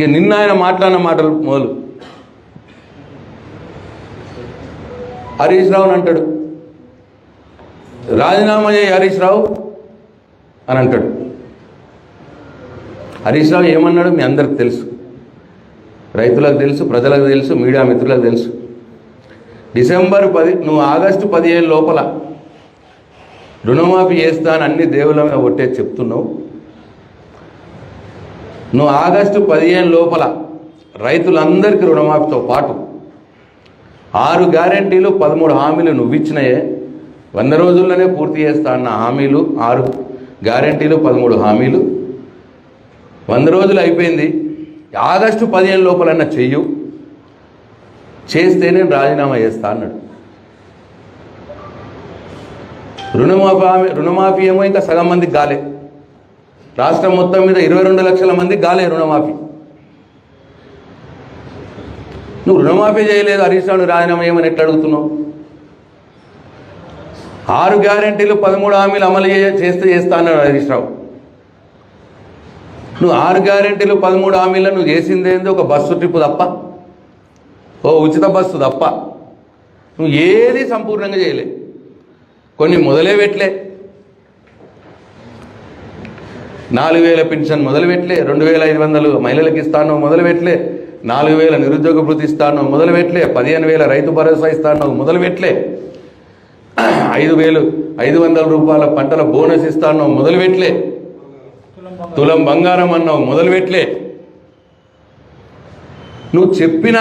ఇక నిన్న ఆయన మాట్లాడిన మాటలు మొదలు. హరీష్ రావుని అంటాడు. రాజీనామా చేయి హరీష్ రావు అని అంటాడు. హరీష్ రావు ఏమన్నాడు మీ అందరికి తెలుసు. రైతులకు తెలుసు ప్రజలకు తెలుసు మీడియా మిత్రులకు తెలుసు. డిసెంబర్ పది నువ్వు ఆగస్టు పదిహేను లోపల రుణమాఫీ చేస్తా అని అన్ని దేవుల మీద ఒట్టే చెప్తున్నావు. నువ్వు ఆగస్టు పదిహేను లోపల రైతులందరికీ రుణమాఫీతో పాటు ఆరు గ్యారెంటీలు పదమూడు హామీలు నువ్వు ఇచ్చినాయే వంద రోజుల్లోనే పూర్తి చేస్తా అన్న హామీలు ఆరు గ్యారెంటీలు పదమూడు హామీలు. వంద రోజులు అయిపోయింది. ఆగస్టు పదిహేను లోపలన్నా చెయ్యు. చేస్తే నేను రాజీనామా చేస్తా అన్నాడు. రుణమాఫీ రుణమాఫీ ఏమో ఇంకా సగం మందికి గాలే రాష్ట్రం మొత్తం మీద ఇరవై రెండు లక్షల మంది గాలే రుణమాఫీ. నువ్వు రుణమాఫీ చేయలేదు హరీష్ రావు రాజీనామా ఏమని ఎట్లా అడుగుతున్నావు? ఆరు గ్యారెంటీలు పదమూడు హామీలు అమలు చేయ చేస్తే చేస్తా అన్నాడు హరీష్ రావు. నువ్వు ఆరు గ్యారెంటీలు పదమూడు హామీలు నువ్వు చేసిందేంది ఒక బస్సు ట్రిప్ తప్ప. ఓ ఉచిత బస్సు తప్ప. నువ్వు ఏది సంపూర్ణంగా చేయలే. కొన్ని మొదలే పెట్టలే. నాలుగు వేల పెన్షన్ మొదలుపెట్టలే రెండు వేల ఐదు వందలు మహిళలకు ఇస్తాను మొదలుపెట్టలే నాలుగు వేల నిరుద్యోగ భృతి ఇస్తాను మొదలుపెట్టలే పదిహేను వేల రైతు భరోసా ఇస్తాను మొదలుపెట్టలే ఐదు వేలు ఐదు వందల రూపాయల పంటల బోనస్ ఇస్తాను మొదలుపెట్టలే తులం బంగారం అన్నావు మొదలుపెట్టలే నువ్వు చెప్పిన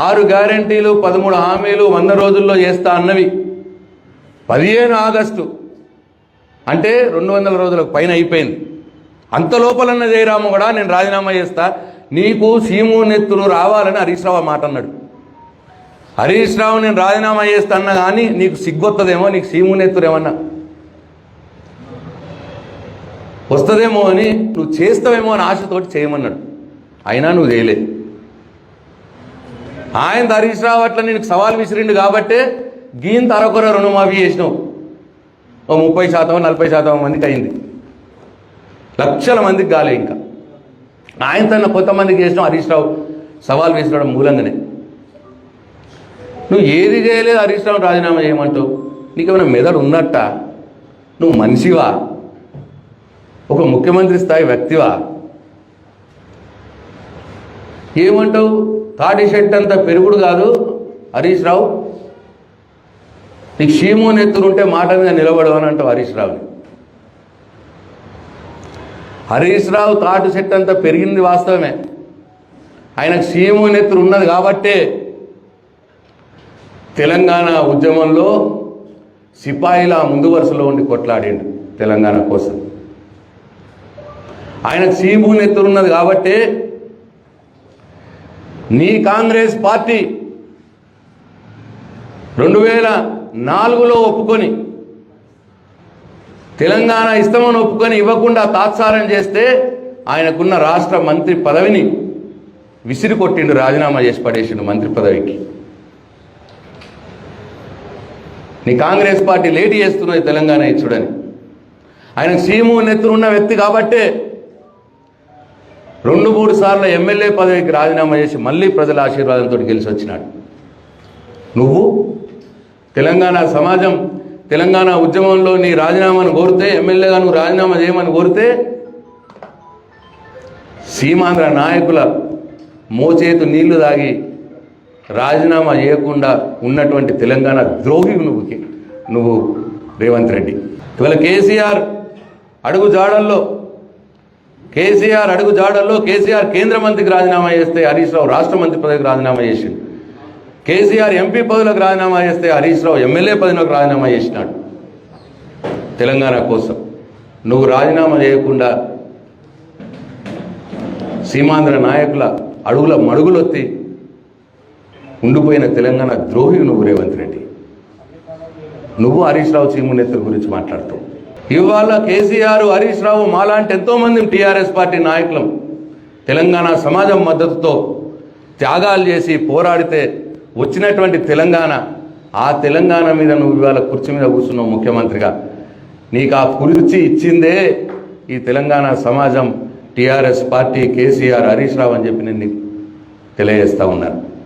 ఆరు గ్యారెంటీలు పదమూడు హామీలు వంద రోజుల్లో చేస్తా అన్నవి. పదిహేను ఆగస్టు అంటే రెండు వందల రోజులకు పైన అయిపోయింది. అంత లోపలన్న జయరాము కూడా నేను రాజీనామా చేస్తా నీకు సీము నెత్తురు రావాలని హరీష్ రావు మాట అన్నాడు. హరీష్ రావు నేను రాజీనామా చేస్తా అన్నా కానీ నీకు సిగ్గొత్తదేమో నీకు సీము నెత్తురు ఏమన్నా వస్తుందేమో అని నువ్వు చేస్తావేమో అని ఆశతోటి చేయమన్నాడు. అయినా నువ్వు చేయలే. ఆయన హరీష్ రావు అట్లా నేను సవాల్ విసిరిండు కాబట్టే గీన్ తరకొర రుణమాఫీ చేసినావు. ముప్పై శాతం నలభై శాతం మందికి అయింది. లక్షల మందికి కాలే ఇంకా. ఆయన తన కొంతమందికి చేసినావు హరీష్ రావు సవాల్ వేసినాడు మూలంగానే. నువ్వు ఏది చేయలేదు హరీష్ రావు రాజీనామా చేయమంటావు? నీకేమైనా మెదడు ఉన్నట్ట? నువ్వు మనిషివా? ఒక ముఖ్యమంత్రి స్థాయి వ్యక్తివా? ఏమంటావు? తాటి షెట్ అంత పెరుగుడు కాదు హరీష్ రావు. నీకు షీము ఎత్తునుంటే మాట మీద నిలబడవు అని అంటావు హరీష్ రావుని. హరీష్ రావు తాటు చెట్టు అంతా పెరిగింది వాస్తవమే. ఆయనకు సీము ఎత్తులు ఉన్నది కాబట్టే తెలంగాణ ఉద్యమంలో సిపాయిల ముందు వరుసలో ఉండి కొట్లాడిండు తెలంగాణ కోసం. ఆయనకు సీము నెత్తురు ఉన్నది కాబట్టే నీ కాంగ్రెస్ పార్టీ రెండు వేల నాలుగులో ఒప్పుకొని తెలంగాణ ఇస్తామని ఒప్పుకొని ఇవ్వకుండా తాత్సారం చేస్తే ఆయనకున్న రాష్ట్ర మంత్రి పదవిని విసిరి కొట్టిండు రాజీనామా చేసి పడేసిండు మంత్రి పదవికి. నీ కాంగ్రెస్ పార్టీ లేట్ చేస్తున్నది తెలంగాణ ఇచ్చుడని ఆయన సీము నెత్తురు ఉన్న వ్యక్తి కాబట్టే రెండు మూడు సార్లు ఎమ్మెల్యే పదవికి రాజీనామా చేసి మళ్ళీ ప్రజల ఆశీర్వాదంతో గెలిచి వచ్చినాడు. నువ్వు తెలంగాణ సమాజం తెలంగాణ ఉద్యమంలో నీ రాజీనామాను కోరితే ఎమ్మెల్యేగా నువ్వు రాజీనామా చేయమని కోరితే సీమాంధ్ర నాయకుల మోచేతు నీళ్ళు తాగి రాజీనామా చేయకుండా ఉన్నటువంటి తెలంగాణ ద్రోహి నువ్వు నువ్వు రేవంత్ రెడ్డి. ఇవాళ కేసీఆర్ అడుగు జాడల్లో కేసీఆర్ అడుగు జాడల్లో కేసీఆర్ కేంద్ర మంత్రికి రాజీనామా చేస్తే హరీష్ రావు రాష్ట్ర మంత్రి పదవికి రాజీనామా చేసిండు. కేసీఆర్ ఎంపీ పదవులకు రాజీనామా చేస్తే హరీష్ రావు ఎమ్మెల్యే పదవిలోకి రాజీనామా చేసినాడు. తెలంగాణ కోసం. నువ్వు రాజీనామా చేయకుండా సీమాంధ్ర నాయకుల అడుగుల మడుగులొత్తి ఉండిపోయిన తెలంగాణ ద్రోహి నువ్వు రేవంత్ రెడ్డి. నువ్వు హరీష్ రావు చీమునెత్తుల గురించి మాట్లాడుతావు ఇవాళ కేసీఆర్ హరీష్ రావు మాలాంటి ఎంతోమంది టీఆర్ఎస్ పార్టీ నాయకులం తెలంగాణ సమాజం మద్దతుతో త్యాగాలు చేసి పోరాడితే వచ్చినటువంటి తెలంగాణ ఆ తెలంగాణ మీద నువ్వు ఇవాళ కుర్చీ మీద కూర్చున్నావు ముఖ్యమంత్రిగా. నీకు ఆ కుర్చీ ఇచ్చిందే ఈ తెలంగాణ సమాజం TRS party KCR Harish Rao అని చెప్పి నేను నీకు తెలియజేస్తా ఉన్నారు